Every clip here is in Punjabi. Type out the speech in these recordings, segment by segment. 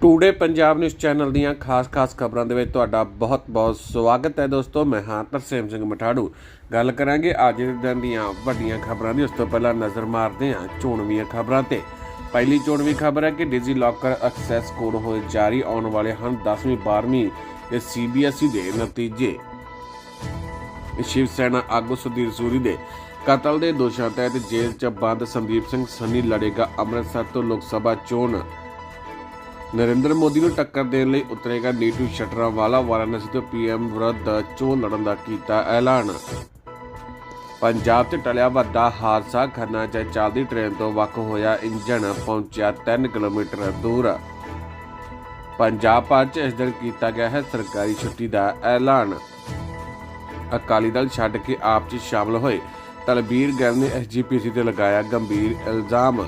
ਟੂਡੇ ਪੰਜਾਬ ਨਿਊਜ਼ ਚੈਨਲ ਦੀਆਂ ਖਾਸ-ਖਾਸ ਖਬਰਾਂ ਦੇ ਵਿੱਚ ਤੁਹਾਡਾ ਬਹੁਤ-ਬਹੁਤ ਸਵਾਗਤ ਹੈ ਦੋਸਤੋ। ਮੈਂ ਹਾਂ ਤਰਸੇਮ ਸਿੰਘ ਮਠਾੜੂ। ਗੱਲ ਕਰਾਂਗੇ ਅੱਜ ਦੇ ਦਿਨ ਦੀਆਂ ਵੱਡੀਆਂ ਖਬਰਾਂ ਦੀ। ਉਸ ਤੋਂ ਪਹਿਲਾਂ ਨਜ਼ਰ ਮਾਰਦੇ ਹਾਂ ਚੋਣਵੀਆਂ ਖਬਰਾਂ ਤੇ। ਪਹਿਲੀ ਚੋਣਵੀ ਖਬਰ ਹੈ ਕਿ ਡਿਜੀ ਲੋਕਰ ਐਕਸੈਸ ਕੋਡ ਹੋਏ ਜਾਰੀ ਆਉਣ ਵਾਲੇ ਹਨ 10ਵੀਂ 12ਵੀਂ ਦੇ ਸੀਬੀਐਸਈ ਦੇ ਨਤੀਜੇ। ਸ਼ਿਵ ਸੈਨਾ ਆਗੂ ਸੁਧੀਰ ਸੂਰੀ ਦੇ ਕਤਲ ਦੇ ਦੋਸ਼ਾਂ ਤਹਿਤ ਜੇਲ੍ਹ 'ਚ ਬੰਦ ਸੰਦੀਪ ਸਿੰਘ ਸੰਨੀ ਲੜੇਗਾ ਅੰਮ੍ਰਿਤਸਰ ਤੋਂ ਲੋਕ ਸਭਾ ਚੋਣ। ਨਰਿੰਦਰ ਮੋਦੀ ਨੂੰ ਟੱਕਰ ਦੇਣ ਲਈ ਉਤਰੇਗਾ ਨੀਟੂ ਸ਼ਟਰਾਂ ਵਾਰਾਣਸੀ ਤੋਂ ਪੀਐਮ ਵਿਰੁੱਧ ਚੋਣ ਲੜਨ ਦਾ ਕੀਤਾ ਐਲਾਨ। ਪੰਜਾਬ 'ਚ ਟਲਿਆ ਵੱਡਾ ਹਾਦਸਾ, ਖੰਨਾ 'ਚ ਚੱਲਦੀ ਟ੍ਰੇਨ ਤੋਂ ਵੱਖ ਹੋਇਆ ਇੰਜਣ, ਪਹੁੰਚਿਆ 3 ਕਿਲੋਮੀਟਰ ਦੂਰ। ਪੰਜਾਬ ਭਰ 'ਚ ਇਸ ਦਿਨ ਕੀਤਾ ਗਿਆ ਹੈ ਸਰਕਾਰੀ ਛੁੱਟੀ ਦਾ ਐਲਾਨ। ਅਕਾਲੀ ਦਲ ਛੱਡ ਕੇ ਆਪ 'ਚ ਸ਼ਾਮਲ ਹੋਏ। ਤਲਬੀਰ ਗਿੱਲ ਨੇ ਐਸਜੀਪੀਸੀ ਤੇ ਲਗਾਇਆ ਗੰਭੀਰ ਇਲਜ਼ਾਮ।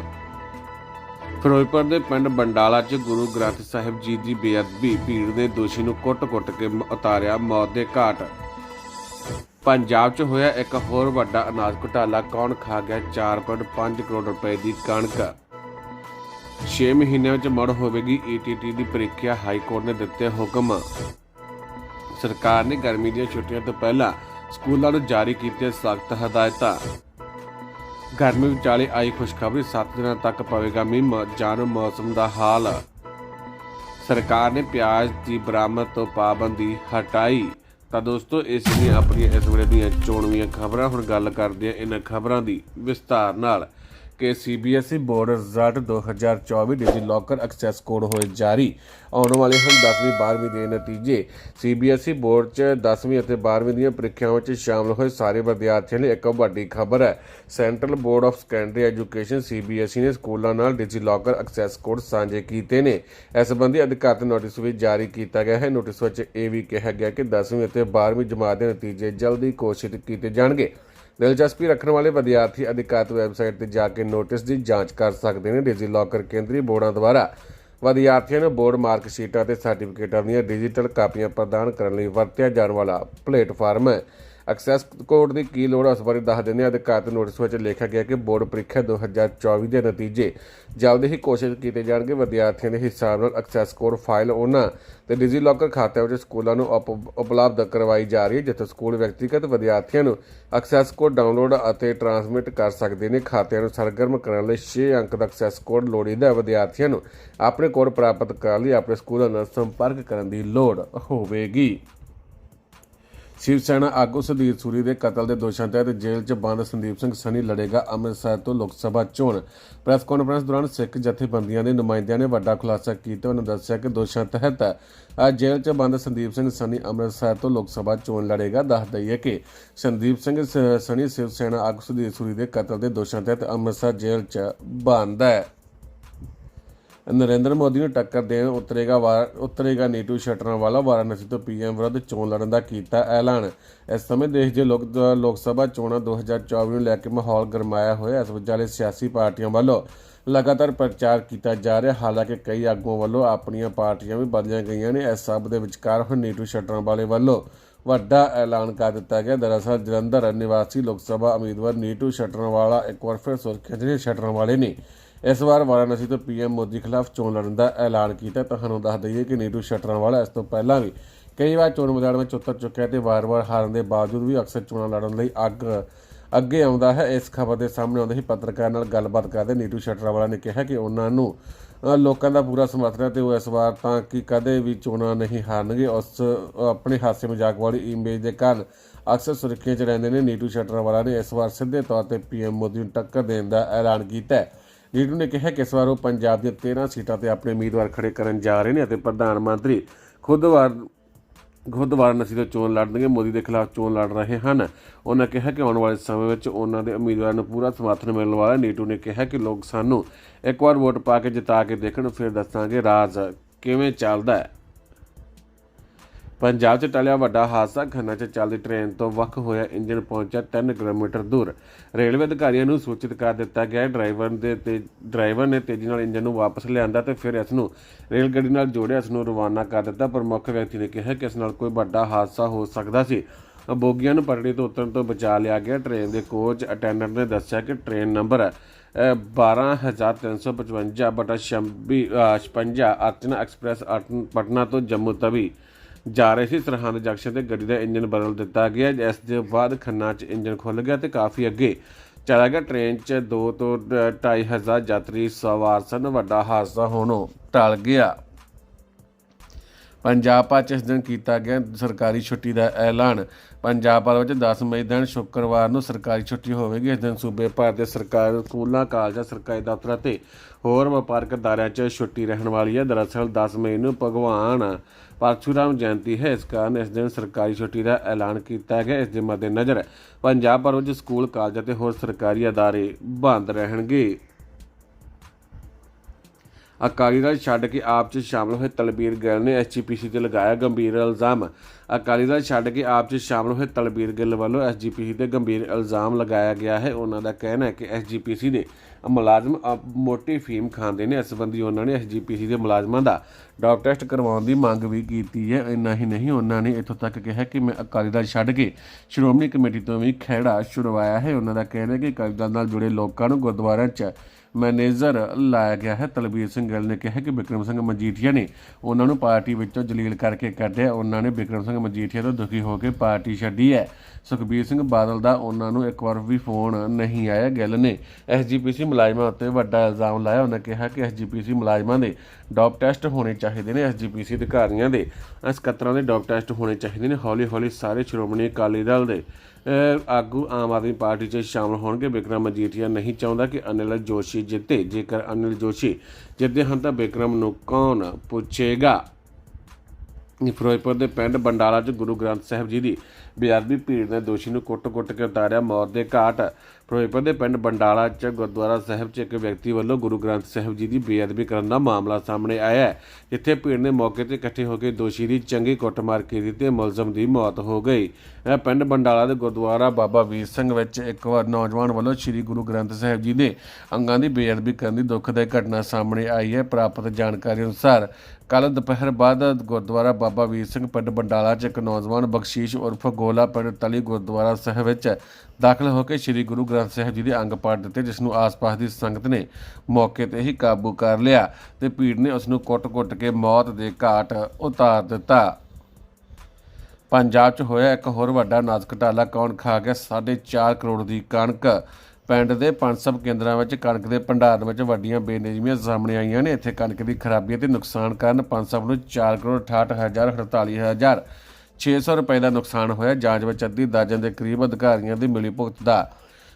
ਫਿਰੋਜ਼ਪੁਰ ਦੇ ਪਿੰਡ ਬੰਡਾਲਾ 'ਚ ਗੁਰੂ ਗ੍ਰੰਥ ਸਾਹਿਬ ਜੀ ਦੀ ਬੇਅਦਬੀ ਭੀੜ ਨੇ ਦੋਸ਼ੀ ਨੂੰ ਕੁੱਟ-ਕੁੱਟ ਕੇ ਉਤਾਰਿਆ ਮੌਤ ਦੇ ਘਾਟ। ਪੰਜਾਬ 'ਚ ਹੋਇਆ ਇੱਕ ਹੋਰ ਵੱਡਾ ਅਨਾਜ ਘੁਟਾਲਾ, ਕੌਣ ਖਾ ਗਿਆ 4.5 ਕਰੋੜ ਰੁਪਏ ਦੀ ਕਣਕ? 6 ਮਹੀਨਿਆਂ ਵਿੱਚ ਮੁੜ ਹੋਵੇਗੀ ਈਟੀਟੀ ਦੀ ਪ੍ਰੀਖਿਆ, ਹਾਈ ਕੋਰਟ ਨੇ ਦਿੱਤੇ ਹੁਕਮ। ਸਰਕਾਰ ਨੇ ਗਰਮੀ ਦੀਆਂ ਛੁੱਟੀਆਂ ਤੋਂ ਪਹਿਲਾਂ ਸਕੂਲਾਂ ਨੂੰ ਜਾਰੀ ਕੀਤੀਆਂ ਸਖਤ ਹਦਾਇਤਾਂ। ਗਰਮੀ ਵਿਚਾਲੇ ਆਈ ਖੁਸ਼ਖਬਰੀ 7 ਦਿਨਾਂ ਤੱਕ ਪਵੇਗਾ ਮੀਂਹ ਜਾਣੋ ਮੌਸਮ ਦਾ ਹਾਲ। ਸਰਕਾਰ ਨੇ ਪਿਆਜ਼ ਦੀ ਬਰਾਮਦ ਤੋਂ ਪਾਬੰਦੀ ਹਟਾਈ। ਤਾਂ ਦੋਸਤੋ, ਇਸ ਨੇ ਆਪਣੀਆਂ ਇਸ ਵੇਲੇ ਦੀਆਂ ਚੋਣਵੀਆਂ ਖਬਰਾਂ, ਹੁਣ ਗੱਲ ਕਰਦੇ ਹਾਂ ਇਹਨਾਂ ਖਬਰਾਂ ਦੀ ਵਿਸਤਾਰ ਨਾਲ। ਕਿ CBSE board result 2024 DigiLocker access code ਹੋਏ ਜਾਰੀ। ਆਉਣ ਵਾਲੇ ਹਨ 10ਵੀਂ 12ਵੀਂ ਦੇ ਨਤੀਜੇ। ਸੀਬੀਐਸਈ ਬੋਰਡ 'ਚ 10ਵੀਂ ਅਤੇ 12ਵੀਂ ਦੀਆਂ ਪ੍ਰੀਖਿਆਵਾਂ 'ਚ ਸ਼ਾਮਲ ਹੋਏ ਸਾਰੇ ਵਿਦਿਆਰਥੀਆਂ ਲਈ ਇੱਕ ਵੱਡੀ ਖਬਰ ਹੈ। Central Board of Secondary Education CBSE ਨੇ ਸਕੂਲਾਂ ਨਾਲ ਡਿਜੀ ਲੋਕਰ ਐਕਸੈਸ ਕੋਡ ਸਾਂਝੇ ਕੀਤੇ ਨੇ। ਇਸ ਸੰਬੰਧੀ ਅਧਿਕਾਰਤ ਨੋਟਿਸ ਵੀ ਜਾਰੀ ਕੀਤਾ ਗਿਆ ਹੈ। ਨੋਟਿਸ ਵਿੱਚ ਇਹ ਵੀ ਕਿਹਾ ਗਿਆ ਕਿ 10ਵੀਂ ਅਤੇ 12ਵੀਂ ਜਮਾਤ ਦੇ ਨਤੀਜੇ ਜਲਦੀ ਘੋਸ਼ਿਤ ਕੀਤੇ ਜਾਣਗੇ। ਦਿਲਚਸਪੀ ਰੱਖਣ ਵਾਲੇ ਵਿਦਿਆਰਥੀ ਅਧਿਕਾਰਤ ਵੈਬਸਾਈਟ ਤੇ ਜਾ ਕੇ ਨੋਟਿਸ ਦੀ ਜਾਂਚ ਕਰ ਸਕਦੇ ਨੇ। ਡਿਜੀ ਲੋਕਰ ਕੇਂਦਰੀ ਬੋਰਡਾਂ ਦੁਆਰਾ ਵਿਦਿਆਰਥੀਆਂ ਨੂੰ ਬੋਰਡ ਮਾਰਕ ਸ਼ੀਟਾਂ ਤੇ ਸਰਟੀਫਿਕੇਟਾਂ ਦੀਆਂ ਡਿਜੀਟਲ ਕਾਪੀਆਂ ਪ੍ਰਦਾਨ ਕਰਨ ਲਈ ਵਰਤਿਆ ਜਾਣ ਵਾਲਾ ਪਲੇਟਫਾਰਮ ਹੈ। ਐਕਸੈਸ ਕੋਡ ਦੀ ਕੀ ਲੋੜ ਹੈ ਉਸ ਬਾਰੇ ਦੱਸ ਦਿੰਦੇ ਹਾਂ। ਅਧਿਕਾਰਤ ਨੋਟਿਸ ਵਿੱਚ ਲਿਖਿਆ ਗਿਆ ਕਿ ਬੋਰਡ ਪ੍ਰੀਖਿਆ 2024 ਦੇ ਨਤੀਜੇ ਜਲਦ ਹੀ ਕੋਸ਼ਿਸ਼ ਕੀਤੇ ਜਾਣਗੇ। ਵਿਦਿਆਰਥੀਆਂ ਦੇ ਹਿਸਾਬ ਨਾਲ ਐਕਸੈਸ ਕੋਡ ਫਾਈਲ ਉਹਨਾਂ ਤੇ ਡਿਜੀ ਲੋਕਰ ਖਾਤਿਆਂ ਵਿੱਚ ਸਕੂਲਾਂ ਨੂੰ ਉਪ- ਉਪਲਬਧ ਕਰਵਾਈ ਜਾ ਰਹੀ ਹੈ, ਜਿੱਥੇ ਸਕੂਲ ਵਿਅਕਤੀਗਤ ਵਿਦਿਆਰਥੀਆਂ ਨੂੰ ਐਕਸੈਸ ਕੋਡ ਡਾਊਨਲੋਡ ਅਤੇ ਟਰਾਂਸਮਿਟ ਕਰ ਸਕਦੇ ਨੇ। ਖਾਤਿਆਂ ਨੂੰ ਸਰਗਰਮ ਕਰਨ ਲਈ 6 ਅੰਕ ਦਾ ਐਕਸੈਸ ਕੋਡ ਲੋੜੀਦਾ ਵਿਦਿਆਰਥੀਆਂ ਨੂੰ ਆਪਣੇ ਕੋਡ ਪ੍ਰਾਪਤ ਕਰਨ ਲਈ ਆਪਣੇ ਸਕੂਲਾਂ ਨਾਲ ਸੰਪਰਕ ਕਰਨ ਦੀ ਲੋੜ ਹੋਵੇਗੀ। ਸ਼ਿਵ ਸੈਨਾ ਆਗੂ ਸੁਧੀਰ ਸੂਰੀ ਦੇ ਕਤਲ ਦੇ ਦੋਸ਼ਾਂ ਤਹਿਤ ਜੇਲ੍ਹ 'ਚ ਬੰਦ ਸੰਦੀਪ ਸਿੰਘ ਸਨੀ ਲੜੇਗਾ ਅੰਮ੍ਰਿਤਸਰ ਤੋਂ ਲੋਕ ਸਭਾ ਚੋਣ। ਪ੍ਰੈਸ ਕਾਨਫਰੰਸ ਦੌਰਾਨ ਸਿੱਖ ਜਥੇਬੰਦੀਆਂ ਦੇ ਨੁਮਾਇੰਦਿਆਂ ਨੇ ਵੱਡਾ ਖੁਲਾਸਾ ਕੀਤਾ। ਉਹਨਾਂ ਦੱਸਿਆ ਕਿ ਦੋਸ਼ਾਂ ਤਹਿਤ ਅੱਜ ਜੇਲ੍ਹ 'ਚ ਬੰਦ ਸੰਦੀਪ ਸਿੰਘ ਸਨੀ ਅੰਮ੍ਰਿਤਸਰ ਤੋਂ ਲੋਕ ਸਭਾ ਚੋਣ ਲੜੇਗਾ। ਦੱਸ ਦਈਏ ਕਿ ਸੰਦੀਪ ਸਿੰਘ ਸਨੀ ਸ਼ਿਵ ਸੈਨਾ ਆਗੂ ਸੁਧੀਰ ਸੂਰੀ ਦੇ ਕਤਲ ਦੇ ਦੋਸ਼ਾਂ ਤਹਿਤ ਅੰਮ੍ਰਿਤਸਰ ਜੇਲ੍ਹ 'ਚ ਬੰਦ ਹੈ। ਨਰਿੰਦਰ ਮੋਦੀ ਨੂੰ ਟੱਕਰ ਦੇਣ ਉਤਰੇਗਾ ਵਾਰ- ਉਤਰੇਗਾ ਨੀਟੂ ਸ਼ਟਰਾਂ ਵਾਲਾ ਵਾਰਾਣਸੀ ਤੋਂ ਪੀਐਮ ਵਿਰੁੱਧ ਚੋਣ ਲੜਨ ਦਾ ਕੀਤਾ ਐਲਾਨ। ਇਸ ਸਮੇਂ ਦੇਸ਼ ਦੇ ਲੋਕ ਲੋਕ ਸਭਾ ਚੋਣਾਂ 2024 ਨੂੰ ਲੈ ਕੇ ਮਾਹੌਲ ਗਰਮਾਇਆ ਹੋਇਆ ਇਸ ਵਿਚਾਲੇ ਸਿਆਸੀ ਪਾਰਟੀਆਂ ਵੱਲੋਂ ਲਗਾਤਾਰ ਪ੍ਰਚਾਰ ਕੀਤਾ ਜਾ ਰਿਹਾ ਹਾਲਾਂਕਿ ਕਈ ਆਗੂਆਂ ਵੱਲੋਂ ਆਪਣੀਆਂ ਪਾਰਟੀਆਂ ਵੀ ਬਦਲੀਆਂ ਗਈਆਂ ਨੇ। ਇਸ ਸਭ ਦੇ ਵਿਚਕਾਰ ਹੁਣ ਨੀਟੂ ਸ਼ਟਰਾਂ ਵਾਲੇ ਵੱਲੋਂ ਵੱਡਾ ਐਲਾਨ ਕਰ ਦਿੱਤਾ ਗਿਆ। ਦਰਅਸਲ ਜਲੰਧਰ ਨਿਵਾਸੀ ਲੋਕ ਸਭਾ ਉਮੀਦਵਾਰ ਨੀਟੂ ਸ਼ਟਰਾਂ ਵਾਲਾ ਇੱਕ ਵਾਰ ਫਿਰ ਸੁਰੱਖਿਆ ਜਿਹੜੇ ਸ਼ਟਰਾਂ ਵਾਲੇ ਨੇ। ਇਸ ਵਾਰ ਵਾਰਾਣਸੀ ਤੋਂ ਪੀਐਮ ਮੋਦੀ ਖਿਲਾਫ ਚੋਣ ਲੜਨ ਦਾ ਐਲਾਨ ਕੀਤਾ ਤੁਹਾਨੂੰ ਦੱਸ ਦਈਏ ਕਿ ਨੀਟੂ ਸ਼ਟਰਾਂਵਾਲਾ ਇਸ ਤੋਂ ਪਹਿਲਾਂ ਵੀ ਕਈ ਵਾਰ ਚੋਣ ਮੈਦਾਨ ਵਿੱਚ ਉਤਰ ਚੁੱਕਿਆ ਤੇ ਵਾਰ-ਵਾਰ ਹਾਰਨ ਦੇ ਬਾਵਜੂਦ ਵੀ ਅਕਸਰ ਚੋਣਾਂ ਲੜਨ ਲਈ ਅੱਗ, ਅੱਗੇ ਆਉਂਦਾ ਹੈ। ਇਸ ਖਬਰ ਦੇ ਸਾਹਮਣੇ ਆਉਂਦੇ ਹੀ ਪੱਤਰਕਾਰ ਨਾਲ ਗੱਲਬਾਤ ਕਰਦੇ ਨੀਟੂ ਸ਼ਟਰਾਂਵਾਲਾ ਨੇ ਕਿਹਾ ਕਿ ਉਹਨਾਂ ਨੂੰ ਲੋਕਾਂ ਦਾ ਪੂਰਾ ਸਮਰਥਨ ਹੈ ਤੇ ਉਹ ਇਸ ਵਾਰ ਤਾਂ ਕਿ ਕਦੇ ਵੀ ਚੋਣਾਂ ਨਹੀਂ ਹਾਰਨਗੇ। ਉਸ, ਆਪਣੇ ਹਾਸੇ ਮਜ਼ਾਕ ਵਾਲੀ ਇਮੇਜ ਦੇ ਕਾਰਨ ਅਕਸਰ ਸੁਰੱਖਿਆ 'ਚ ਰਹਿੰਦੇ ਨੇ। ਨੀਟੂ ਸ਼ਟਰਾਂਵਾਲਾ ਨੇ ਇਸ ਵਾਰ ਸਿੱਧੇ ਤੌਰ ਤੇ ਪੀਐਮ ਮੋਦੀ ਨੂੰ ਟੱਕਰ ਦੇਣ ਦਾ ਐਲਾਨ ਕੀਤਾ ਹੈ। ਨੀਟੂ ਨੇ ਕਿਹਾ ਕਿ ਇਸ ਵਾਰ ਉਹ ਪੰਜਾਬ ਦੀਆਂ 13 ਸੀਟਾਂ ਤੇ ਆਪਣੇ ਉਮੀਦਵਾਰ ਖੜੇ ਕਰਨ ਜਾ ਰਹੇ ਨੇ ਅਤੇ ਪ੍ਰਧਾਨ ਮੰਤਰੀ ਖੁਦ ਵਾਰ ਖੁਦ ਵਾਰਾਣਸੀ ਤੋਂ ਚੋਣ ਲੜਨਗੇ ਮੋਦੀ ਦੇ ਖਿਲਾਫ ਚੋਣ ਲੜ ਰਹੇ ਹਨ। ਉਹਨਾਂ ਕਿਹਾ ਕਿ ਆਉਣ ਵਾਲੇ ਸਮੇਂ ਵਿੱਚ ਉਹਨਾਂ ਦੇ ਉਮੀਦਵਾਰਾਂ ਨੂੰ ਪੂਰਾ ਸਮਰਥਨ ਮਿਲਣ ਵਾਲਾ ਨੀਟੂ ਨੇ ਕਿਹਾ ਕਿ ਲੋਕ ਸਾਨੂੰ ਇੱਕ ਵਾਰ ਵੋਟ ਪਾ ਕੇ ਜਿਤਾ ਕੇ ਦੇਖਣ, ਫਿਰ ਦੱਸਾਂਗੇ ਰਾਜ ਕਿਵੇਂ ਚੱਲਦਾ ਹੈ। ਪੰਜਾਬ 'ਚ ਟਲਿਆ ਵੱਡਾ ਹਾਦਸਾ, ਖੰਨਾ 'ਚ ਚੱਲਦੀ ਟ੍ਰੇਨ ਤੋਂ ਵੱਖ ਹੋਇਆ ਇੰਜਨ ਪਹੁੰਚਿਆ 3 ਕਿਲੋਮੀਟਰ ਦੂਰ। ਰੇਲਵੇ ਅਧਿਕਾਰੀਆਂ ਨੂੰ ਸੂਚਿਤ ਕਰ ਦਿੱਤਾ ਗਿਆ ਡਰਾਈਵਰ ਦੇ ਤੇ, ਡਰਾਈਵਰ ਨੇ ਤੇਜ਼ੀ ਨਾਲ ਇੰਜਨ ਨੂੰ ਵਾਪਸ ਲਿਆਂਦਾ ਤੇ ਫਿਰ ਇਸ ਨੂੰ ਰੇਲ ਗੱਡੀ ਨਾਲ ਜੋੜਿਆ, ਇਸ ਨੂੰ ਰਵਾਨਾ ਕਰ ਦਿੱਤਾ। ਪਰ ਮੁੱਖ ਵਿਅਕਤੀ ਨੇ ਕਿਹਾ ਕਿ ਇਸ ਨਾਲ ਕੋਈ ਵੱਡਾ ਹਾਦਸਾ ਹੋ ਸਕਦਾ ਸੀ। ਬੋਗੀਆਂ ਨੂੰ ਪਟੜੀ ਤੋਂ ਉਤਰਨ ਤੋਂ ਬਚਾ ਲਿਆ ਗਿਆ। ਟ੍ਰੇਨ ਦੇ ਕੋਚ, ਅਟੈਂਡੈਂਟ ਨੇ ਦੱਸਿਆ ਕਿ ਟ੍ਰੇਨ ਨੰਬਰ 12355 ਬਟਾ 26 56 ਅਰਚਨਾ ਐਕਸਪ੍ਰੈਸ ਅਰਚਨ- ਪਟਨਾ ਤੋਂ ਜੰਮੂ ਤਵੀ ਜਾ ਰਹੇ ਸੀ। ਸਰਹੰਦ ਜੰਕਸ਼ਨ ਤੇ ਗੱਡੀ ਦਾ ਇੰਜਨ ਬਦਲ ਦਿੱਤਾ ਗਿਆ। ਜਿਸ ਦੇ ਬਾਅਦ ਖੰਨਾ 'ਚ ਇੰਜਨ ਖੁੱਲ ਗਿਆ ਤੇ ਕਾਫੀ ਅੱਗੇ ਚਲਾ ਗਿਆ। ਟ੍ਰੇਨ 'ਚ 2 ਤੋਂ 2.5 ਹਜ਼ਾਰ ਯਾਤਰੀ ਸਵਾਰ ਸਨ। ਵੱਡਾ ਹਾਦਸਾ ਹੋਣੋਂ ਟਲ ਗਿਆ। ਪੰਜਾਬ ਭਰ 'ਚ ਇਸ ਦਿਨ ਕੀਤਾ ਗਿਆ ਸਰਕਾਰੀ ਛੁੱਟੀ ਦਾ ਐਲਾਨ। ਪੰਜਾਬ ਭਰ ਵਿੱਚ 10 ਮਈ ਦਿਨ ਸ਼ੁੱਕਰਵਾਰ ਨੂੰ ਸਰਕਾਰੀ ਛੁੱਟੀ ਹੋਵੇਗੀ। ਇਸ ਦਿਨ ਸੂਬੇ ਭਰ ਦੇ ਸਰਕਾਰੀ ਸਕੂਲਾਂ, ਕਾਲਜਾਂ, ਸਰਕਾਰੀ ਦਫ਼ਤਰਾਂ ਤੇ ਹੋਰ ਵਪਾਰਕ ਅਦਾਰਿਆਂ 'ਚ ਛੁੱਟੀ ਰਹਿਣ ਵਾਲੀ ਹੈ। ਦਰਅਸਲ 10 ਮਈ ਨੂੰ ਭਗਵਾਨ ਪਰਸ਼ੂਰਾਮ ਜਯੰਤੀ ਹੈ। ਇਸ ਕਾਰਨ ਇਸ ਦਿਨ ਸਰਕਾਰੀ ਛੁੱਟੀ ਦਾ ਐਲਾਨ ਕੀਤਾ ਗਿਆ। ਇਸ ਦੇ ਮੱਦੇਨਜ਼ਰ ਪੰਜਾਬ ਭਰ ਵਿੱਚ ਸਕੂਲ, ਕਾਲਜਾਂ ਤੇ ਹੋਰ ਸਰਕਾਰੀ ਅਦਾਰੇ ਬੰਦ ਰਹਿਣਗੇ। ਅਕਾਲੀ ਦਲ ਛੱਡ ਕੇ ਆਪ 'ਚ ਸ਼ਾਮਲ ਹੋਏ ਤਲਬੀਰ ਗਿੱਲ ਨੇ ਐਸਜੀਪੀਸੀ ਤੇ ਲਗਾਇਆ ਗੰਭੀਰ ਇਲਜ਼ਾਮ। ਅਕਾਲੀ ਦਲ ਛੱਡ ਕੇ ਆਪ 'ਚ ਸ਼ਾਮਲ ਹੋਏ ਤਲਬੀਰ ਗਿੱਲ ਵੱਲੋਂ ਐਸਜੀਪੀਸੀ ਤੇ ਗੰਭੀਰ ਇਲਜ਼ਾਮ ਲਗਾਇਆ ਗਿਆ ਹੈ। ਉਹਨਾਂ ਦਾ ਕਹਿਣਾ ਹੈ ਕਿ ਐਸਜੀਪੀਸੀ ਦੇ ਮੁਲਾਜ਼ਮ ਮੋਟੀ ਫੀਮ ਖਾਂਦੇ ਨੇ। ਇਸ ਸੰਬੰਧੀ ਉਹਨਾਂ ਨੇ ਐਸਜੀਪੀਸੀ ਦੇ ਮੁਲਾਜ਼ਮਾਂ ਦਾ ਡਾਕ ਟੈਸਟ ਕਰਵਾਉਣ ਦੀ ਮੰਗ ਵੀ ਕੀਤੀ ਹੈ। ਇੰਨਾ ਹੀ ਨਹੀਂ, ਉਹਨਾਂ ਨੇ ਇੱਥੋਂ ਤੱਕ ਕਿਹਾ ਕਿ ਮੈਂ ਅਕਾਲੀ ਦਲ ਛੱਡ ਕੇ ਸ਼੍ਰੋਮਣੀ ਕਮੇਟੀ ਤੋਂ ਵੀ ਖਹਿੜਾ ਛੁਡਵਾਇਆ ਹੈ। ਉਹਨਾਂ ਦਾ ਕਹਿਣਾ ਹੈ ਕਿ ਅਕਾਲੀ ਦਲ ਨਾਲ ਜੁੜੇ ਲੋਕਾਂ ਨੂੰ ਗੁਰਦੁਆਰਿਆਂ 'ਚ ਮੈਨੇਜਰ ਲਾਇਆ ਗਿਆ ਹੈ। ਤਲਬੀਰ ਸਿੰਘ ਗਿੱਲ ਨੇ ਕਿਹਾ ਕਿ ਬਿਕਰਮ ਸਿੰਘ ਮਜੀਠੀਆ ਨੇ ਉਹਨਾਂ ਨੂੰ ਪਾਰਟੀ ਵਿੱਚੋਂ ਜਲੀਲ ਕਰਕੇ ਕੱਢਿਆ। ਉਹਨਾਂ ਨੇ ਬਿਕਰਮ ਸਿੰਘ ਮਜੀਠੀਆ ਤੋਂ ਦੁਖੀ ਹੋ ਕੇ ਪਾਰਟੀ ਛੱਡੀ ਹੈ। ਸੁਖਬੀਰ ਸਿੰਘ ਬਾਦਲ ਦਾ ਉਹਨਾਂ ਨੂੰ ਇੱਕ ਵਾਰ ਵੀ ਫੋਨ ਨਹੀਂ ਆਇਆ। ਗਿੱਲ ਨੇ ਐਸਜੀਪੀਸੀ ਮੁਲਾਜ਼ਮਾਂ ਉੱਤੇ ਵੱਡਾ ਇਲਜ਼ਾਮ ਲਾਇਆ। ਉਹਨਾਂ ਕਿਹਾ ਕਿ ਐਸਜੀਪੀਸੀ ਮੁਲਾਜ਼ਮਾਂ ਦੇ ਡੌਪ ਟੈਸਟ ਹੋਣੇ ਚਾਹੀਦੇ ਨੇ। ਐਸਜੀਪੀਸੀ ਅਧਿਕਾਰੀਆਂ ਦੇ ਸਕੱਤਰਾਂ ਦੇ ਡੌਪ ਟੈਸਟ ਹੋਣੇ ਚਾਹੀਦੇ ਨੇ। ਹੌਲੀ ਹੌਲੀ ਸਾਰੇ ਸ਼੍ਰੋਮਣੀ ਅਕਾਲੀ ਦਲ ਦੇ ਆਗੂ ਆਮ ਆਦਮੀ ਪਾਰਟੀ 'ਚ ਸ਼ਾਮਲ ਹੋਣਗੇ। ਬਿਕਰਮ ਮਜੀਠੀਆ ਨਹੀਂ ਚਾਹੁੰਦਾ ਕਿ ਅਨਿਲ ਜੋਸ਼ੀ ਜਿੱਤੇ। ਜੇਕਰ ਅਨਿਲ ਜੋਸ਼ੀ ਜਿੱਤੇ ਹਨ ਤਾਂ ਬਿਕਰਮ ਨੂੰ ਕੌਣ ਪੁੱਛੇਗਾ? ਫਿਰੋਜ਼ਪੁਰ ਦੇ ਪਿੰਡ ਬੰਡਾਲਾ 'ਚ ਗੁਰੂ ਗ੍ਰੰਥ ਸਾਹਿਬ ਜੀ ਦੀ ਬੇਅਦਬੀ ਭੀੜ ਨੇ ਦੋਸ਼ੀ ਨੂੰ ਕੁੱਟ-ਕੁੱਟ ਕੇ ਉਤਾਰਿਆ ਮੌਤ ਦੇ ਘਾਟ। ਫਿਰੋਜ਼ਪੁਰ ਦੇ ਪਿੰਡ ਬੰਡਾਲਾ 'ਚ ਗੁਰਦੁਆਰਾ ਸਾਹਿਬ 'ਚ ਇੱਕ ਵਿਅਕਤੀ ਵੱਲੋਂ ਗੁਰੂ ਗ੍ਰੰਥ ਸਾਹਿਬ ਜੀ ਦੀ ਬੇਅਦਬੀ ਕਰਨ ਦਾ ਮਾਮਲਾ ਸਾਹਮਣੇ ਆਇਆ ਹੈ, ਜਿੱਥੇ ਭੀੜ ਨੇ ਮੌਕੇ ਤੇ ਇਕੱਠੇ ਹੋ ਕੇ ਦੋਸ਼ੀ ਦੀ ਚੰਗੀ ਕੁੱਟਮਾਰ ਕੀਤੀ ਤੇ ਮੁਲਜ਼ਮ ਦੀ ਮੌਤ ਹੋ ਗਈ। ਪਿੰਡ ਬੰਡਾਲਾ ਦੇ ਗੁਰਦੁਆਰਾ ਬਾਬਾ ਵੀਰ ਸਿੰਘ ਵਿੱਚ ਇੱਕ ਵਾਰ ਨੌਜਵਾਨ ਵੱਲੋਂ ਸ੍ਰੀ ਗੁਰੂ ਗ੍ਰੰਥ ਸਾਹਿਬ ਜੀ ਦੇ ਅੰਗਾਂ ਦੀ ਬੇਅਦਬੀ ਕਰਨ ਦੀ ਦੁੱਖਦਾਇਕ ਘਟਨਾ ਸਾਹਮਣੇ ਆਈ ਹੈ। ਪ੍ਰਾਪਤ ਜਾਣਕਾਰੀ ਅਨੁਸਾਰ ਕੱਲ ਦੁਪਹਿਰ ਬਾਅਦ ਗੁਰਦੁਆਰਾ ਬਾਬਾ ਵੀਰ ਸਿੰਘ ਪਿੰਡ ਬੰਡਾਲਾ 'ਚ ਇੱਕ ਨੌਜਵਾਨ ਬਖਸ਼ੀਸ਼ ਉਰਫ ਗੋਲਾ ਪਿੰਡ ਤਲੀ ਗੁਰਦੁਆਰਾ ਸਾਹਿਬ ਵਿੱਚ ਦਾਖਲ ਹੋ ਕੇ ਸ੍ਰੀ ਗੁਰੂ ਗ੍ਰੰਥ ਸਾਹਿਬ ਜੀ ਦੇ ਅੰਗ ਪਾੜ ਦਿੱਤੇ, ਜਿਸ ਨੂੰ ਆਸ-ਪਾਸ ਦੀ ਸੰਗਤ ਨੇ ਮੌਕੇ ਤੇ ਹੀ ਕਾਬੂ ਕਰ ਲਿਆ ਤੇ ਭੀੜ ਨੇ ਉਸ ਨੂੰ ਕੁੱਟ-ਕੁੱਟ ਕੇ ਮੌਤ ਦੇ ਘਾਟ ਉਤਾਰ ਦਿੱਤਾ। ਪੰਜਾਬ 'ਚ ਹੋਇਆ ਇੱਕ ਹੋਰ ਵੱਡਾ ਨਾਜ਼ ਘਟਾਲਾ ਕੌਣ ਖਾ ਗਿਆ? 4.5 ਕਰੋੜ ਦੀ ਕਣਕ। ਪਿੰਡ ਦੇ ਪੰਜ ਸਬ ਕੇਂਦਰਾਂ ਵਿੱਚ ਕਣਕ ਦੇ ਭੰਡਾਰ ਵਿੱਚ ਵੱਡੀਆਂ ਬੇਨਿਯਮੀਆਂ ਸਾਹਮਣੇ ਆਈਆਂ ਨੇ। ਇੱਥੇ ਕਣਕ ਦੀ ਖਰਾਬੀ ਅਤੇ ਨੁਕਸਾਨ ਕਾਰਨ ਪੰਜ ਸਬ ਨੂੰ 4 ਕਰੋੜ 68 ਹਜ਼ਾਰ 48 ਹਜ਼ਾਰ 600 ਰੁਪਏ ਦਾ ਨੁਕਸਾਨ ਹੋਇਆ। ਜਾਂਚ ਵਿੱਚ ਅੱਧੀ ਦਰਜਨ ਦੇ ਕਰੀਬ ਅਧਿਕਾਰੀਆਂ ਦੀ ਮਿਲੀ ਭੁਗਤ ਦਾ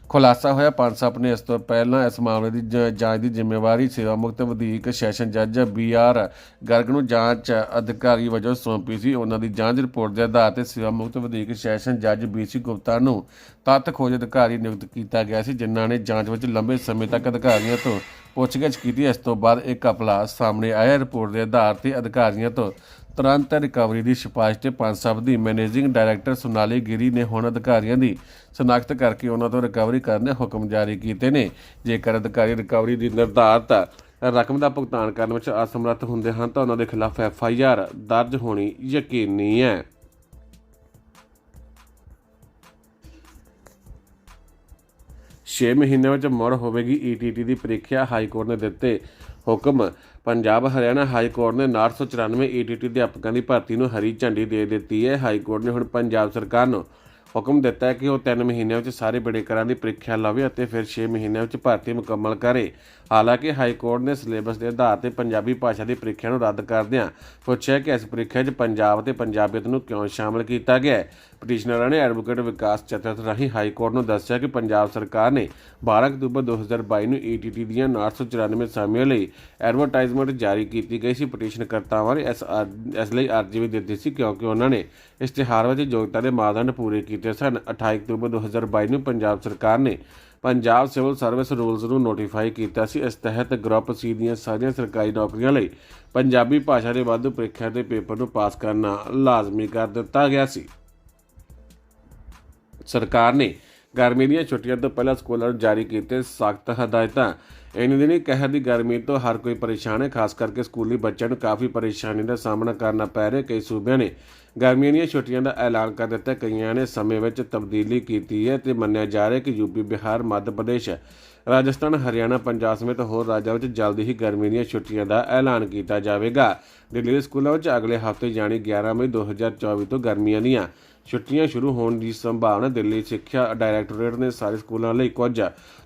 ਖੁਲਾਸਾ ਹੋਇਆ। ਪੰਜ ਸਬ ਨੇ ਇਸ ਤੋਂ ਪਹਿਲਾਂ ਇਸ ਮਾਮਲੇ ਦੀ ਜ- ਜਾਂਚ ਦੀ ਜ਼ਿੰਮੇਵਾਰੀ ਸੇਵਾ ਮੁਕਤ ਵਧੀਕ ਸੈਸ਼ਨ ਜੱਜ ਬੀ ਆਰ ਗਰਗ ਨੂੰ ਜਾਂਚ ਅਧਿਕਾਰੀ ਵਜੋਂ ਸੌਂਪੀ ਸੀ। ਉਹਨਾਂ ਦੀ ਜਾਂਚ ਰਿਪੋਰਟ ਦੇ ਆਧਾਰ ਤੇ ਸੇਵਾ ਮੁਕਤ ਵਧੀਕ ਸੈਸ਼ਨ ਜੱਜ ਬੀ ਸੀ ਗੁਪਤਾ ਨੂੰ ਤੱਥ ਖੋਜ ਅਧਿਕਾਰੀ ਨਿਯੁਕਤ ਕੀਤਾ ਗਿਆ ਸੀ, ਜਿਨ੍ਹਾਂ ਨੇ ਜਾਂਚ ਵਿੱਚ ਲੰਬੇ ਸਮੇਂ ਤੱਕ ਅਧਿਕਾਰੀਆਂ ਤੋਂ ਪੁੱਛਗਿੱਛ ਕੀਤੀ। ਇਸ ਤੋਂ ਬਾਅਦ ਇਹ ਕਪਲਾ ਸਾਹਮਣੇ ਆਇਆ। ਰਿਪੋਰਟ ਦੇ ਆਧਾਰ ਤੇ ਅਧਿਕਾਰੀਆਂ ਤੋਂ ਤੁਰੰਤ ਰਿਕਵਰੀ ਦੀ ਸਿਫਾਰਿਸ਼ ਤੇ ਪੰਜ ਸਬ ਦੀ ਮੈਨੇਜਿੰਗ ਡਾਇਰੈਕਟਰ ਸੁਨਾਲੀ ਗਿਰੀ ਨੇ ਹੁਣ ਅਧਿਕਾਰੀਆਂ ਦੀ ਸ਼ਨਾਖਤ ਕਰਕੇ ਉਹਨਾਂ ਤੋਂ ਰਿਕਵਰੀ ਕਰਨ ਦੇ ਹੁਕਮ ਜਾਰੀ ਕੀਤੇ ਨੇ। ਜੇਕਰ ਅਧਿਕਾਰੀ ਰਿਕਵਰੀ ਦੀ ਨਿਰਧਾਰਤ ਰਕਮ ਦਾ ਭੁਗਤਾਨ ਕਰਨ ਵਿੱਚ ਅਸਮਰੱਥ ਹੁੰਦੇ ਹਨ, ਤਾਂ ਉਹਨਾਂ ਦੇ ਖਿਲਾਫ ਐਫ ਆਈ ਆਰ ਦਰਜ ਹੋਣੀ ਯਕੀਨੀ ਹੈ। ਛੇ ਮਹੀਨਿਆਂ ਵਿੱਚ ਮੁੜ ਹੋਵੇਗੀ ਈਟੀਟੀ ਦੀ ਪ੍ਰੀਖਿਆ ਹਾਈ ਕੋਰਟ ਨੇ ਦਿੱਤੇ ਹੁਕਮ। ਪੰਜਾਬ ਹਰਿਆਣਾ ਹਾਈ ਕੋਰਟ ਨੇ 994 ਈਟੀਟੀ ਅਧਿਆਪਕਾਂ ਦੀ ਭਰਤੀ ਨੂੰ ਹਰੀ ਝੰਡੀ ਦੇ ਦਿੱਤੀ ਹੈ। ਹਾਈ ਕੋਰਟ ਨੇ ਹੁਣ ਪੰਜਾਬ ਸਰਕਾਰ ਨੂੰ ਹੁਕਮ ਦਿੱਤਾ ਹੈ ਕਿ ਉਹ 3 ਮਹੀਨਿਆਂ ਵਿੱਚ ਸਾਰੇ ਬੜੇ ਕਰਾਂ ਦੀ ਪ੍ਰੀਖਿਆ ਲਵੇ ਅਤੇ ਫਿਰ 6 ਮਹੀਨਿਆਂ ਵਿੱਚ ਭਰਤੀ ਮੁਕੰਮਲ ਕਰੇ। ਹਾਲਾਂਕਿ ਹਾਈ ਕੋਰਟ ਨੇ ਸਿਲੇਬਸ ਦੇ ਆਧਾਰ ਤੇ ਪੰਜਾਬੀ ਭਾਸ਼ਾ ਦੀ ਪ੍ਰੀਖਿਆ ਨੂੰ ਰੱਦ ਕਰਦਿਆਂ ਪੁੱਛਿਆ ਕਿ ਇਸ ਪ੍ਰੀਖਿਆ 'ਚ ਪੰਜਾਬ ਅਤੇ ਪੰਜਾਬੀਅਤ ਨੂੰ ਕਿਉਂ ਸ਼ਾਮਲ ਕੀਤਾ ਗਿਆ ਹੈ। ਪਟੀਸ਼ਨਰਾਂ ਨੇ ਐਡਵੋਕੇਟ ਵਿਕਾਸ ਚਤਰਥ ਰਾਹੀਂ ਹਾਈ ਕੋਰਟ ਨੂੰ ਦੱਸਿਆ ਕਿ ਪੰਜਾਬ ਸਰਕਾਰ ਨੇ 12 ਅਕਤੂਬਰ 2022 ਨੂੰ ਈਟੀਟੀ ਦੀਆਂ 994 ਸਾਮੀਆਂ ਲਈ ਐਡਵਰਟਾਈਜ਼ਮੈਂਟ ਜਾਰੀ ਕੀਤੀ ਗਈ ਸੀ। ਪਟੀਸ਼ਨਕਰਤਾਵਾਂ ਨੇ ਇਸ ਅਰ- ਇਸ ਲਈ ਅਰਜ਼ੀ ਵੀ ਦਿੱਤੀ ਸੀ ਕਿਉਂਕਿ ਉਹਨਾਂ ਨੇ ਇਸ਼ਤਿਹਾਰ ਵਿੱਚ ਯੋਗਤਾ ਦੇ ਮਾਪਦੰਡ ਪੂਰੇ ਕੀਤੇ ਸਨ। 28 ਅਕਤੂਬਰ 2022 ਨੂੰ ਪੰਜਾਬ ਸਰਕਾਰ ਨੇ ਪੰਜਾਬ ਸਿਵਲ ਸਰਵਿਸ ਰੂਲਸ ਨੂੰ ਨੋਟੀਫਾਈ ਕੀਤਾ ਸੀ। ਇਸ ਤਹਿਤ ਗਰੁੱਪ ਸੀ ਦੀਆਂ ਸਾਰੀਆਂ ਸਰਕਾਰੀ ਨੌਕਰੀਆਂ ਲਈ ਪੰਜਾਬੀ ਭਾਸ਼ਾ ਦੇ ਵਾਧੂ ਪ੍ਰੀਖਿਆ ਦੇ ਪੇਪਰ ਨੂੰ ਪਾਸ ਕਰਨਾ ਲਾਜ਼ਮੀ ਕਰ ਦਿੱਤਾ ਗਿਆ ਸੀ। ਸਰਕਾਰ ਨੇ ਗਰਮੀ ਦੀਆਂ ਛੁੱਟੀਆਂ ਤੋਂ ਪਹਿਲਾਂ ਸਕੂਲਾਂ ਨੂੰ ਜਾਰੀ ਕੀਤੇ ਸਖਤ ਹਦਾਇਤਾਂ। ਇਹਨਾਂ ਦਿਨੀ ਕਹਿਰ ਦੀ ਗਰਮੀ ਤੋਂ ਹਰ ਕੋਈ ਪਰੇਸ਼ਾਨ ਹੈ, ਖਾਸ ਕਰਕੇ ਸਕੂਲੀ ਬੱਚਿਆਂ ਨੂੰ ਕਾਫੀ ਪਰੇਸ਼ਾਨੀ ਦਾ ਸਾਹਮਣਾ ਕਰਨਾ ਪੈ ਰਿਹਾ ਕਈ ਸੂਬਿਆਂ ਨੇ ਗਰਮੀਆਂ ਦੀਆਂ ਛੁੱਟੀਆਂ ਦਾ ਐਲਾਨ ਕਰ ਦਿੱਤਾ। ਕਈਆਂ ਨੇ ਸਮੇਂ ਵਿੱਚ ਤਬਦੀਲੀ ਕੀਤੀ ਹੈ ਤੇ ਮੰਨਿਆ ਜਾ ਰਿਹਾ ਕਿ ਯੂਪੀ ਬਿਹਾਰ, ਮੱਧ ਪ੍ਰਦੇਸ਼, ਰਾਜਸਥਾਨ, ਹਰਿਆਣਾ, ਪੰਜਾਬ ਸਮੇਤ ਹੋਰ ਰਾਜਾਂ ਵਿੱਚ ਜਲਦੀ ਹੀ ਗਰਮੀ ਦੀਆਂ ਛੁੱਟੀਆਂ ਦਾ ਐਲਾਨ ਕੀਤਾ ਜਾਵੇਗਾ। ਦਿੱਲੀ ਦੇ ਸਕੂਲਾਂ ਵਿੱਚ ਅਗਲੇ ਹਫ਼ਤੇ ਜਾਣੀ 11 ਮਈ 2024 ਤੋਂ ਗਰਮੀਆਂ ਦੀਆਂ ਛੁੱਟੀਆਂ ਸ਼ੁਰੂ ਹੋਣ ਦੀ ਸੰਭਾਵਨਾ ਦਿੱਲੀ ਸਿੱਖਿਆ ਡਾਇਰੈਕਟੋਰੇਟ ਨੇ ਸਾਰੇ ਸਕੂਲਾਂ ਲਈ ਕੁਝ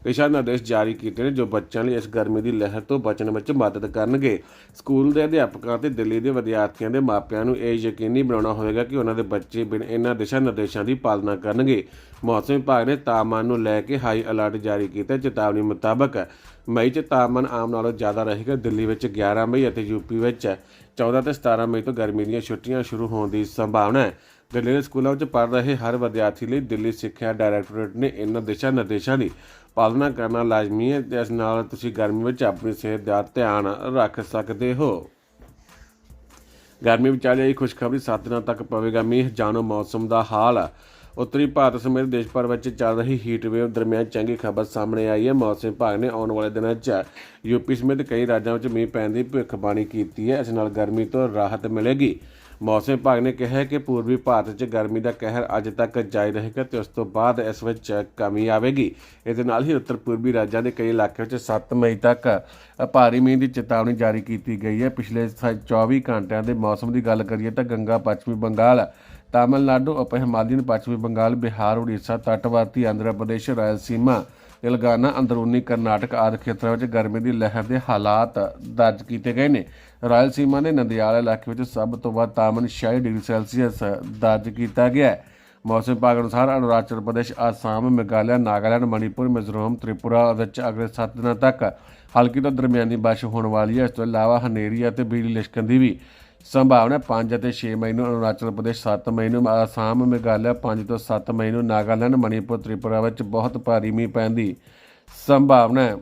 ਦਿਸ਼ਾ ਨਿਰਦੇਸ਼ ਜਾਰੀ ਕੀਤੇ ਨੇ ਜੋ ਬੱਚਿਆਂ ਲਈ ਇਸ ਗਰਮੀ ਦੀ ਲਹਿਰ ਤੋਂ ਬਚਣ ਵਿੱਚ ਮਦਦ ਕਰਨਗੇ। ਸਕੂਲ ਦੇ ਅਧਿਆਪਕਾਂ ਤੇ ਦਿੱਲੀ ਦੇ ਵਿਦਿਆਰਥੀਆਂ ਦੇ ਮਾਪਿਆਂ ਨੂੰ ਇਹ ਯਕੀਨੀ ਬਣਾਉਣਾ ਹੋਵੇਗਾ ਕਿ ਉਹਨਾਂ ਦੇ ਬੱਚੇ ਬਿਨ ਇਹਨਾਂ ਦਿਸ਼ਾ ਨਿਰਦੇਸ਼ਾਂ ਦੀ ਪਾਲਣਾ ਕਰਨਗੇ। ਮੌਸਮ ਵਿਭਾਗ ਨੇ ਤਾਪਮਾਨ ਨੂੰ ਲੈ ਕੇ ਹਾਈ ਅਲਰਟ ਜਾਰੀ ਕੀਤਾ ਚੇਤਾਵਨੀ ਮੁਤਾਬਕ ਮਈ 'ਚ ਤਾਪਮਾਨ ਆਮ ਨਾਲੋਂ ਜ਼ਿਆਦਾ ਰਹੇਗਾ। ਦਿੱਲੀ ਵਿੱਚ 11 ਮਈ ਅਤੇ ਯੂਪੀ ਵਿੱਚ 14 ਤੇ 17 ਮਈ ਤੋਂ ਗਰਮੀ ਦੀਆਂ ਛੁੱਟੀਆਂ ਸ਼ੁਰੂ ਹੋਣ ਦੀ ਸੰਭਾਵਨਾ ਹੈ। ਦਿੱਲੀ ਦੇ ਸਕੂਲਾਂ ਵਿੱਚ ਪੜ੍ਹ ਰਹੇ ਹਰ ਵਿਦਿਆਰਥੀ ਲਈ ਦਿੱਲੀ ਸਿੱਖਿਆ ਡਾਇਰੈਕਟੋਰੇਟ ਨੇ ਇਹਨਾਂ ਦਿਸ਼ਾ ਨਿਰਦੇਸ਼ਾਂ ਦੀ ਪਾਲਣਾ ਕਰਨਾ ਲਾਜ਼ਮੀ ਹੈ ਇਸ ਨਾਲ ਤੁਸੀਂ ਗਰਮੀ ਵਿੱਚ ਆਪਣੀ ਸਿਹਤ ਦਾ ਧਿਆਨ ਰੱਖ ਸਕਦੇ ਹੋ। ਗਰਮੀ ਵਿੱਚ ਆਈ ਖੁਸ਼ਖਬਰੀ 7 ਦਿਨਾਂ ਤੱਕ ਪਵੇਗਾ। ਮੀਂਹ ਜਾਣੋ ਮੌਸਮ ਦਾ ਹਾਲ। ਉੱਤਰੀ ਭਾਰਤ ਸਮੇਤ ਦੇਸ਼ ਭਰ ਵਿੱਚ ਚੱਲ ਰਹੀ ਹੀਟ ਵੇਵ ਦਰਮਿਆਨ ਚੰਗੀ ਖਬਰ ਸਾਹਮਣੇ ਆਈ ਹੈ। ਮੌਸਮ ਵਿਭਾਗ ਨੇ ਆਉਣ ਵਾਲੇ ਦਿਨਾਂ 'ਚ ਯੂਪੀ ਸਮੇਤ ਕਈ ਰਾਜਾਂ ਵਿੱਚ ਮੀਂਹ ਪੈਣ ਦੀ ਭਵਿੱਖਬਾਣੀ ਕੀਤੀ ਹੈ। ਇਸ ਨਾਲ ਗਰਮੀ ਤੋਂ ਰਾਹਤ ਮਿਲੇਗੀ। ਮੌਸਮ ਵਿਭਾਗ ਨੇ ਕਿਹਾ ਹੈ ਕਿ ਪੂਰਬੀ ਭਾਰਤ 'ਚ ਗਰਮੀ ਦਾ ਕਹਿਰ ਅੱਜ ਤੱਕ ਜਾਰੀ ਰਹੇਗਾ ਤੇ ਉਸ ਤੋਂ ਬਾਅਦ ਇਸ ਵਿੱਚ ਕਮੀ ਆਵੇਗੀ। ਇਹਦੇ ਨਾਲ ਹੀ ਉੱਤਰ ਪੂਰਬੀ ਰਾਜਾਂ ਦੇ ਕਈ ਇਲਾਕਿਆਂ 'ਚ 7 ਮਈ ਤੱਕ ਭਾਰੀ ਮੀਂਹ ਦੀ ਚੇਤਾਵਨੀ ਜਾਰੀ ਕੀਤੀ ਗਈ ਹੈ। ਪਿਛਲੇ ਸ- 24 ਘੰਟਿਆਂ ਦੇ ਮੌਸਮ ਦੀ ਗੱਲ ਕਰੀਏ ਤਾਂ ਗੰਗਾ, ਪੱਛਮੀ ਬੰਗਾਲ, ਤਾਮਿਲਨਾਡੂ ਉਪ ਹਿਮਾਲੀਅਨ ਪੱਛਮੀ ਬੰਗਾਲ, ਬਿਹਾਰ, ਉੜੀਸਾ ਤੱਟਵਰਤੀ ਆਂਧਰਾ ਪ੍ਰਦੇਸ਼ ਰਾਇਲਸੀਮਾ ਤੇਲੰਗਾਨਾ ਅੰਦਰੂਨੀ ਕਰਨਾਟਕ ਆਦਿ ਖੇਤਰਾਂ ਵਿੱਚ ਗਰਮੀ ਦੀ ਲਹਿਰ ਦੇ ਹਾਲਾਤ ਦਰਜ ਕੀਤੇ ਗਏ ਨੇ। ਰਾਇਲ ਸੀਮਾ ਦੇ ਨੰਦਿਆਲ ਇਲਾਕੇ ਵਿੱਚ ਸਭ ਤੋਂ ਵੱਧ ਤਾਪਮਾਨ 46 ਡਿਗਰੀ ਸੈਲਸੀਅਸ ਦਰਜ ਕੀਤਾ ਗਿਆ ਹੈ। ਮੌਸਮ ਵਿਭਾਗ ਅਨੁਸਾਰ ਅਰੁਣਾਚਲ ਪ੍ਰਦੇਸ਼, ਆਸਾਮ, ਮੇਘਾਲਿਆ, ਨਾਗਾਲੈਂਡ, ਮਣੀਪੁਰ, ਮਿਜ਼ੋਰਮ, ਤ੍ਰਿਪੁਰਾ ਵਿੱਚ ਅਗਲੇ 7 ਦਿਨਾਂ ਤੱਕ ਹਲਕੀ ਤੋਂ ਦਰਮਿਆਨੀ ਬਾਰਿਸ਼ ਹੋਣ ਵਾਲੀ ਹੈ। ਇਸ ਤੋਂ ਇਲਾਵਾ ਹਨੇਰੀ ਅਤੇ ਬਿਜਲੀ ਲਿਸ਼ਕਣ ਦੀ ਵੀ ਸੰਭਾਵਨਾ 5 ਅਤੇ 6 ਮਈ ਨੂੰ, ਅਰੁਣਾਚਲ ਪ੍ਰਦੇਸ਼ 7 ਮਈ ਨੂੰ ਆਸਾਮ ਮੇਘਾਲਿਆ 5 ਤੋਂ 7 ਮਈ ਨੂੰ, ਨਾਗਾਲੈਂਡ, ਮਣੀਪੁਰ, ਤ੍ਰਿਪੁਰਾ ਵਿੱਚ ਬਹੁਤ ਭਾਰੀ ਮੀਂਹ ਪੈਣ ਦੀ ਸੰਭਾਵਨਾ ਹੈ।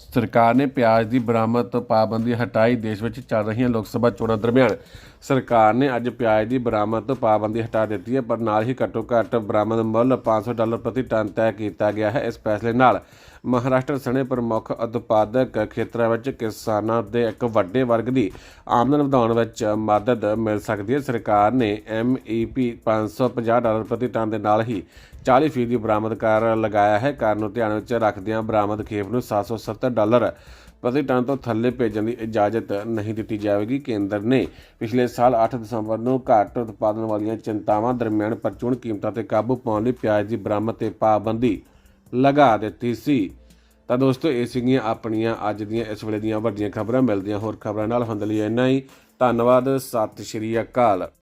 ਸਰਕਾਰ ਨੇ ਪਿਆਜ਼ ਦੀ ਬਰਾਮਦ ਤੋਂ ਪਾਬੰਦੀ ਹਟਾਈ, ਦੇਸ਼ ਵਿੱਚ ਚੱਲ ਰਹੀਆਂ ਲੋਕ ਸਭਾ ਚੋਣਾਂ ਦਰਮਿਆਨ ਸਰਕਾਰ ਨੇ ਅੱਜ ਪਿਆਜ਼ ਦੀ ਬਰਾਮਦ ਤੋਂ ਪਾਬੰਦੀ ਹਟਾ ਦਿੱਤੀ ਹੈ, ਪਰ ਨਾਲ ਹੀ ਘੱਟੋ ਘੱਟ ਬਰਾਮਦ ਮੁੱਲ 500 ਡਾਲਰ ਪ੍ਰਤੀ ਟਨ ਤੈਅ ਕੀਤਾ ਗਿਆ ਹੈ। ਇਸ ਫੈਸਲੇ ਨਾਲ ਮਹਾਰਾਸ਼ਟਰ ਸਣੇ ਪ੍ਰਮੁੱਖ ਉਤਪਾਦਕ ਖੇਤਰਾਂ ਵਿੱਚ ਕਿਸਾਨਾਂ ਦੇ ਇੱਕ ਵੱਡੇ ਵਰਗ ਦੀ ਆਮਦਨ ਵਧਾਉਣ ਵਿੱਚ ਮਦਦ ਮਿਲ ਸਕਦੀ ਹੈ। ਸਰਕਾਰ ਨੇ MEP 550 ਡਾਲਰ ਪ੍ਰਤੀ ਟਨ ਦੇ ਨਾਲ ਹੀ 40 ਫੀਸਦੀ ਬਰਾਮਦ ਕਰ ਲਗਾਇਆ ਹੈ। ਕਾਰ ਨੂੰ ਧਿਆਨ ਵਿੱਚ ਰੱਖਦਿਆਂ ਬਰਾਮਦ ਖੇਪ ਨੂੰ 770 ਡਾਲਰ ਪ੍ਰਤੀ ਟਨ ਤੋਂ ਥੱਲੇ ਭੇਜਣ ਦੀ ਇਜਾਜ਼ਤ ਨਹੀਂ ਦਿੱਤੀ ਜਾਵੇਗੀ। ਕੇਂਦਰ ਨੇ ਪਿਛਲੇ ਸਾਲ 8 ਦਸੰਬਰ ਨੂੰ ਘੱਟ ਉਤਪਾਦਨ ਵਾਲੀਆਂ ਚਿੰਤਾਵਾਂ ਦਰਮਿਆਨ ਪ੍ਰਚੂਨ ਕੀਮਤਾਂ ਤੇ ਕਾਬੂ ਪਾਉਣ ਲਈ ਪਿਆਜ਼ ਦੀ ਬਰਾਮਦ ਤੇ ਪਾਬੰਦੀ ਲਗਾ ਦਿੱਤੀ ਸੀ। ਤਾਂ ਦੋਸਤੋ, ਇਹ ਸੀਗੀਆਂ ਆਪਣੀਆਂ ਅੱਜ ਦੀਆਂ, ਇਸ ਵੇਲੇ ਦੀਆਂ ਵੱਡੀਆਂ ਖਬਰਾਂ। ਮਿਲਦੀਆਂ ਹੋਰ ਖਬਰਾਂ ਨਾਲ। ਹੁੰਦੇ ਲਈ ਇੰਨਾ ਹੀ। ਧੰਨਵਾਦ। ਸਤਿ ਸ਼੍ਰੀ ਅਕਾਲ।